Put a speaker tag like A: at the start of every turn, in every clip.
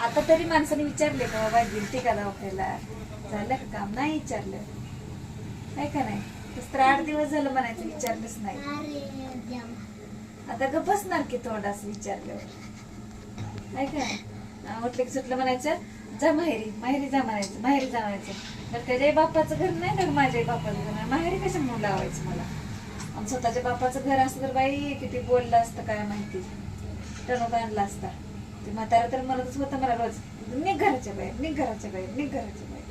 A: आता तरी माणसाने विचारले का बाबा गेलती का दवाखान्याला झालं का काम? नाही विचारलं. आहे का नाही? तस तर आठ दिवस झालं म्हणायचं विचारलंच नाही. आता ग बसणार की तोंड असं विचारल्यावर. आहे का नाही? की सुटलं म्हणायचं जा माहेरी माहेरी जा म्हणायचं माहेरी जा म्हणायचं. तर त्याच्या बापाचं घर नाही ना माझ्या बापाचं घर. नाही माहेरी कसं म्हणून लावायचं मला? आणि स्वतःच्या बापाचं घर असतं तर बाई किती बोललं असतं काय माहिती. टणूक आणला असता. ते म्हातारा तर म्हणतच होतं मला रोज. निघ घराच्या बाहेर निघ घराच्या बाहेर निघ घराच्या बाहेर.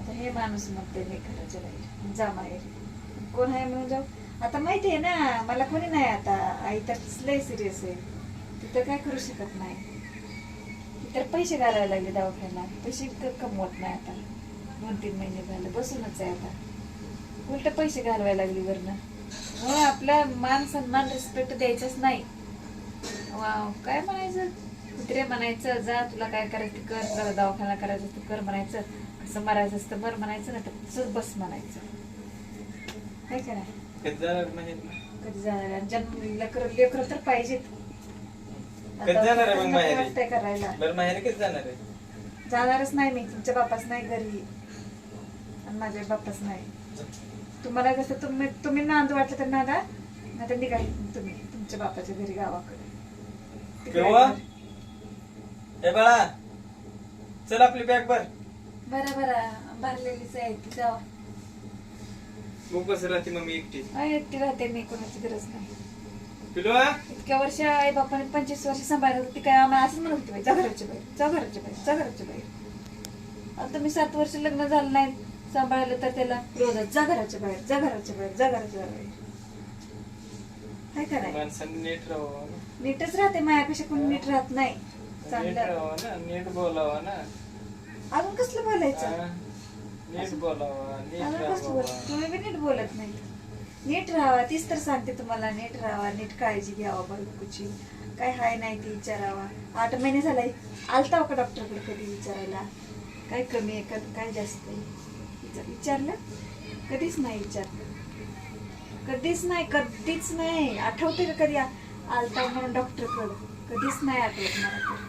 A: आता हे माणूस म्हणते निघ घराच्या बाहेर. जा माहेर. कोण आहे म्हणून जाऊ? आता माहिती आहे ना मला कोणी नाही आता. आई तर लय सिरियस आहे. तिथं काय करू शकत नाही. ती तर पैसे घालायला लागले दवाखान्याला. पैसे कमवत नाही आता. दोन तीन महिने झाले बसूनच आहे आता. उलट पैसे घालवायला लागली वरनं. हो आपला मान सन्मान रिस्पेक्ट द्यायचाच नाही. वाव काय म्हणायचं? कुत्रे म्हणायचं? जा तुला काय करायचं? ते कर तुला दवाखाना करायचं ते कर म्हणायचं. कसं मरायचं असतं बरं म्हणायचं ना तर तसंच बस म्हणायचं. काय करा
B: कधी जाणार माहीत
A: कधी जाणार? जन्म लेकर लेकर तर पाहिजेत.
B: कधी जाणार आहे मग
A: आता
B: माहेरी?
A: वाटतंय करायला?
B: बरं माहेर कधी जाणार आहे?
A: जाणारच नाही मी. तुमच्या बापाच नाही घरी. आणि माझ्या बापाच नाही. तुम्हाला कसं तुम्ही तुम्ही नांदू वाटलं तर नांदा. नाही तर निघा तुम्ही तुमच्या बापाच्या घरी गावाकडे.
B: ए बाळा चल आपली बॅग भर.
A: बरं बरं. भरलेलीच आहे ती जावा
B: मग बस राहते मम्मी एकटी.
A: आई एकटी राहते मी कोणाची गरज नाही. इतक्या वर्ष आई बापाने पंचवीस वर्ष सांभाळत होती काय आम्हाला असंच म्हणत होती बाई जा घराच्या बाहेर जा घराच्या बाहेर जा घराच्या बाहेर. आता मी सात वर्ष लग्न झालं नाही सांभाळलं तर त्याला रोजच जा घराच्या बाहेर जा घराच्या बाहेर जा घराच्या बाहेर. काय कराय
B: माणसाने नीट राहावं ना.
A: नीटच राहते मायापेक्षा कोणी नीट राहत नाही.
B: नीट
A: चांगलं.
B: राहावं ना नीट बोलावं ना.
A: अजून कसलं बोलायचं?
B: हा. नीट बोलावं नीट
A: अजून कसलं बोल
B: राहावं
A: तुम्ही बी नीट बोलत नाही. नीट राहावा तीच तर सांगते तुम्हाला. नीट राहावा नीट काळजी घ्यावा बायकोची. काय हाय नाही ती विचारावा. आठ महिने झालाय. आलता का डॉक्टरकडे कधी विचारायला? काय कमी आहे का काय जास्त आहे? विचार- विचारलं? कधीच नाही विचारलं. कधीच नाही कधीच नाही. आठवते का कधी आलता म्हणून डॉक्टरकडं? कधीच नाही आठवत मला तर.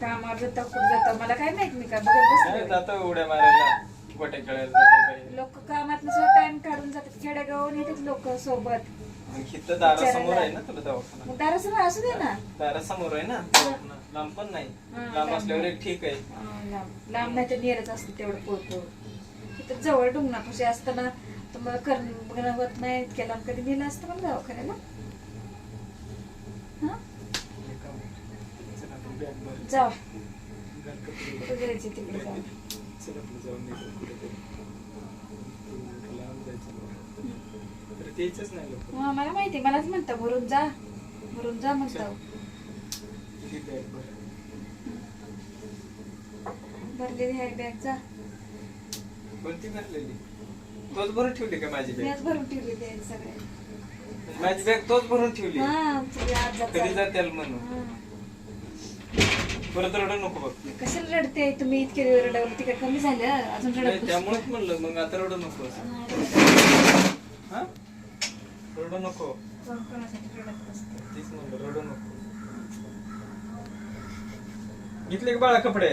A: कामावर जाता कुठं जाता. मला काय माहीत मी काय बघत
B: जातो उड्या मारायला. गोट्या खेळायला जातो काही
A: लोक कामात सुद्धा टाइम काढून जातात. खेडेगावून येतात लोक सोबत.
B: मग इथं दारासमोर आहे ना तुला दवाखाना?
A: मग दारासमोर असू दे ना.
B: दारासमोर आहे ना? दवाखाना. लांब पण नाही. लांब
A: लांब.
B: असल्यावर एक ठीक आहे.
A: लांब. नाही तर नेरच असते तेवढं पोळतो तिथं जवळ डुंगणापाशी असताना तुम्हाला करण बघणं होत नाही इतक्या लांब कधी नेलं असतं मला दवाखान्याला? हा. जाऊ तिकडे हा मला माहिती मलाच म्हणता भरून जा. भरून जा म्हणता.
B: ही.
A: भरलेली आहे बॅग जा.
B: कोणती भरलेली? तोच भरून ठेवली का माझी बॅग
A: मीच भरून ठेवलेली आहे सगळे.
B: माझी बॅग तोच भरून ठेवली?
A: हा
B: कधी
A: चालेल.
B: जात्याल म्हणून. परत रडू नको बघ.
A: कशाला रडते? तुम्ही इतके रडवलं तिकडे कमी झालं अजून
B: नाही,
A: रडत
B: त्यामुळेच म्हणलं मग आता रडू नको. हा रडू नको? तीच म्हणलं रडू नको. घेतले का बाळा कपडे?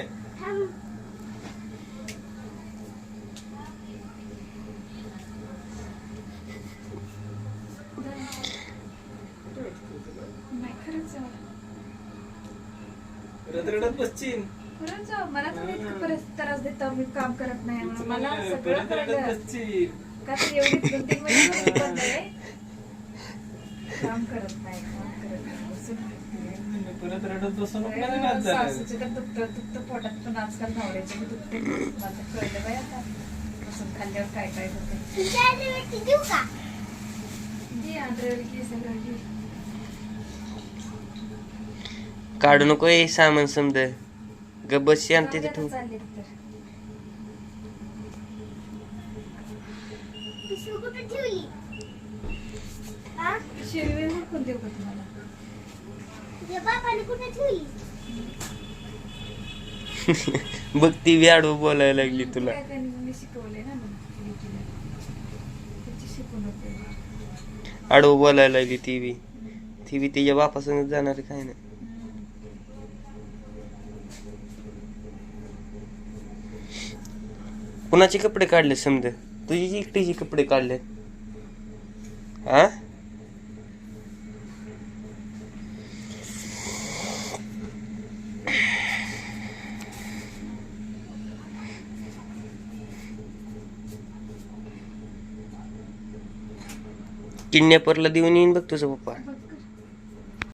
A: नाही खरंच जाऊ.
B: रडत रडत
A: खरंच जाऊ. मला तुम्ही इतकं परत त्रास देता मी काम करत नाही म्हणून. मला सगळं
B: रडत रडत
A: कळलं.
B: बसचीन
A: का तर एवढी दोन तीन महिने बंद आहे काम करत नाही काम करत नाही बसून राहते.
B: म्हणलं, परत रडत बसू नको ना नाच झालं.
A: सासूचे तर दुखतं दुखतं पोटात पण आजकाल पण दुखते मला कळलं आता. बसून खाल्ल्यावर काय काय होते जी आंध्रवरी की? सगळं
C: काढू नको हे सामान समज गबशी
A: आणते तिथे
C: ठेवू. बघ ती व्याडू बोलायला लागली तुला. आडवं बोलायला लागली ती बी. ती बी तिच्या बापासंग जाणार काय नाही. कुणाचे कपडे काढले समजा? तुझी जी एकटीचे कपडे काढले. हा किडनॅपरला देऊन येईन बघ तुझा पप्पा.